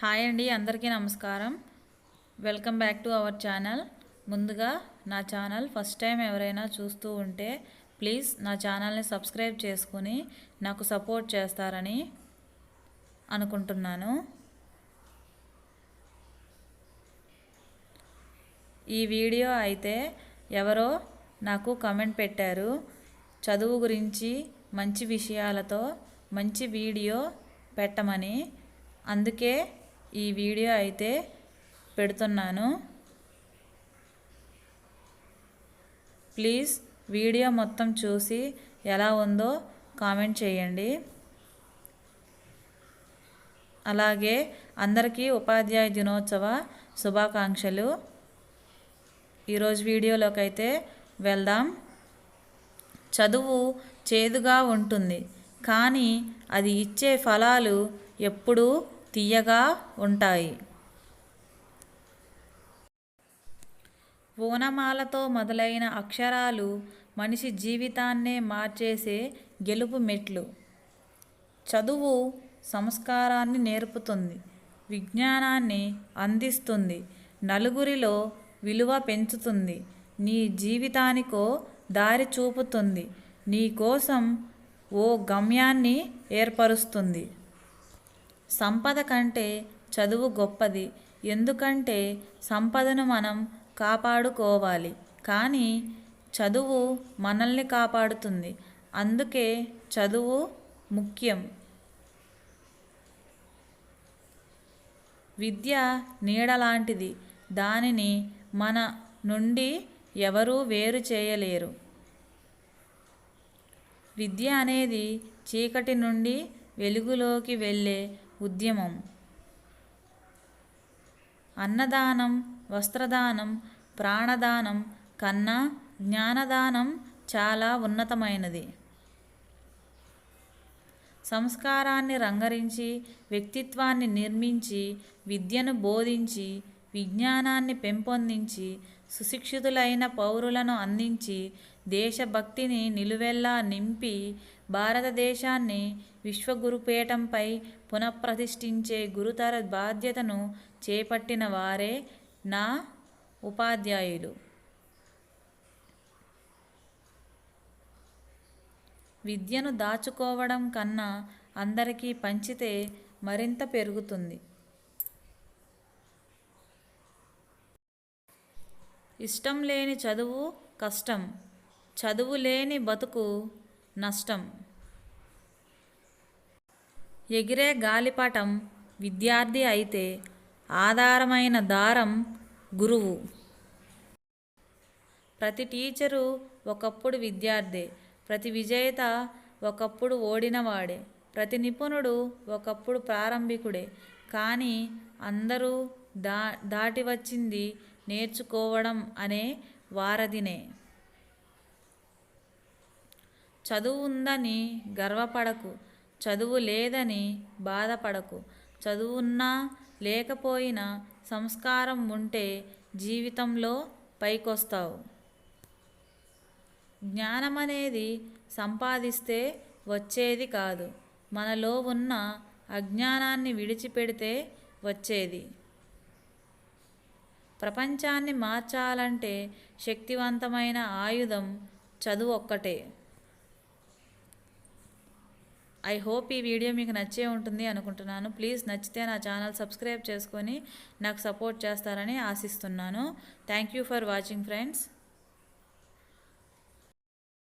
Hi అండి అందరికీ నమస్కారం. Welcome back to our channel. ముందుగా నా ఛానల్ ఫస్ట్ టైం ఎవరైనా చూస్తూ ఉంటే ప్లీజ్ నా ఛానల్ని సబ్స్క్రైబ్ చేసుకుని నాకు సపోర్ట్ చేస్తారని అనుకుంటున్నాను. ఈ వీడియో అయితే ఎవరో నాకు కమెంట్ పెట్టారు. చదువు గురించి మంచి విషయాలతో మంచి వీడియో పెట్టమని అందుకే ఈ వీడియో అయితే పెడుతున్నాను. ప్లీజ్ వీడియో మొత్తం చూసి ఎలా ఉందో కామెంట్ చేయండి. అలాగే అందరికీ ఉపాధ్యాయ దినోత్సవ శుభాకాంక్షలు. ఈరోజు వీడియోలోకి అయితే వెళ్దాం. చదువు చేదుగా ఉంటుంది కానీ అది ఇచ్చే ఫలాలు ఎప్పుడూ తీయగా ఉంటాయి. ఓనమాలతో మొదలైన అక్షరాలు మనిషి జీవితాన్నే మార్చేసే గెలుపు మెట్లు. చదువు సంస్కారాన్ని నేర్పుతుంది విజ్ఞానాన్ని అందిస్తుంది నలుగురిలో విలువ పెంచుతుంది నీ జీవితానికో దారి చూపుతుంది నీ కోసం ఓ గమ్యాన్ని ఏర్పరుస్తుంది. సంపద కంటే చదువు గొప్పది. ఎందుకంటే సంపదను మనం కాపాడుకోవాలి. కానీ చదువు మనల్ని కాపాడుతుంది. అందుకే చదువు ముఖ్యం. విద్య నీడలాంటిది దానిని మన నుండి ఎవరూ వేరు చేయలేరు. విద్య అనేది చీకటి నుండి వెలుగులోకి వెళ్ళే ఉద్యమం. అన్నదానం వస్త్రదానం ప్రాణదానం కన్నా జ్ఞానదానం చాలా ఉన్నతమైనది. సంస్కారాన్ని రంగరించి వ్యక్తిత్వాన్ని నిర్మించి విద్యను బోధించి విజ్ఞానాన్ని పెంపొందించి సుశిక్షితులైన పౌరులను అందించి దేశభక్తిని నిలువెల్లా నింపి భారతదేశాన్ని విశ్వగురుపీఠంపై పునఃప్రతిష్ఠించే గురుతర బాధ్యతను చేపట్టిన వారే నా ఉపాధ్యాయులు. విద్యను దాచుకోవడం కన్నా అందరికీ పంచితే మరింత పెరుగుతుంది. ఇష్టం లేని చదువు కష్టం చదువు లేని బతుకు నష్టం. ఎగిరే గాలిపటం విద్యార్థి అయితే ఆధారమైన దారం గురువు. ప్రతి టీచరు ఒకప్పుడు విద్యార్థి ప్రతి విజేత ఒకప్పుడు ఓడినవాడే ప్రతి నిపుణుడు ఒకప్పుడు ప్రారంభికుడే. కానీ అందరూ దా దాటి వచ్చింది నేర్చుకోవడం అనే వారధినే. చదువు ఉందని గర్వపడకు చదువు లేదని బాధపడకు. చదువున్నా లేకపోయినా సంస్కారం ఉంటే జీవితంలో పైకొస్తావు. జ్ఞానం అనేది సంపాదిస్తే వచ్చేది కాదు. మనలో ఉన్న అజ్ఞానాన్ని విడిచిపెడితే వచ్చేది. ప్రపంచాన్ని మార్చాలంటే శక్తివంతమైన ఆయుధం చదువు ఒక్కటే. ఐ హోప్ ఈ వీడియో మీకు నచ్చే ఉంటుంది అనుకుంటున్నాను. ప్లీజ్ నచ్చితే నా ఛానల్ సబ్స్క్రైబ్ చేసుకొని నాకు సపోర్ట్ చేస్తారని ఆశిస్తున్నాను. Thank you for watching friends